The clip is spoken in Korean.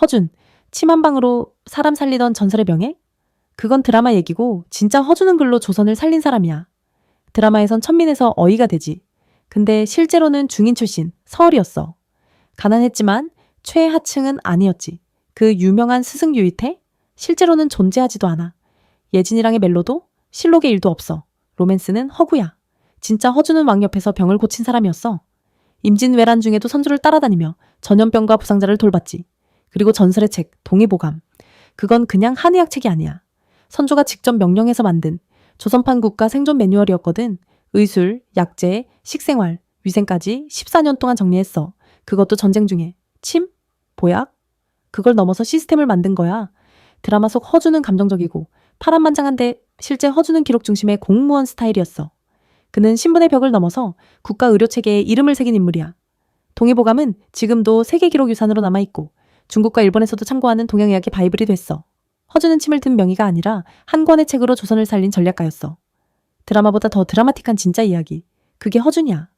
허준, 침 한 방으로 사람 살리던 전설의 명예? 그건 드라마 얘기고 진짜 허준은 글로 조선을 살린 사람이야. 드라마에선 천민에서 어이가 되지. 근데 실제로는 중인 출신, 서울이었어. 가난했지만 최하층은 아니었지. 그 유명한 스승 유이태? 실제로는 존재하지도 않아. 예진이랑의 멜로도 실록의 일도 없어. 로맨스는 허구야. 진짜 허준은 왕 옆에서 병을 고친 사람이었어. 임진왜란 중에도 선조를 따라다니며 전염병과 부상자를 돌봤지. 그리고 전설의 책, 동의보감. 그건 그냥 한의학 책이 아니야. 선조가 직접 명령해서 만든 조선판 국가 생존 매뉴얼이었거든. 의술, 약재, 식생활, 위생까지 14년 동안 정리했어. 그것도 전쟁 중에. 침? 보약? 그걸 넘어서 시스템을 만든 거야. 드라마 속 허준은 감정적이고 파란만장한데 실제 허준은 기록 중심의 공무원 스타일이었어. 그는 신분의 벽을 넘어서 국가 의료 체계에 이름을 새긴 인물이야. 동의보감은 지금도 세계 기록 유산으로 남아 있고 중국과 일본에서도 참고하는 동양의학의 바이블이 됐어. 허준은 침을 든 명의가 아니라 한 권의 책으로 조선을 살린 전략가였어. 드라마보다 더 드라마틱한 진짜 이야기. 그게 허준이야.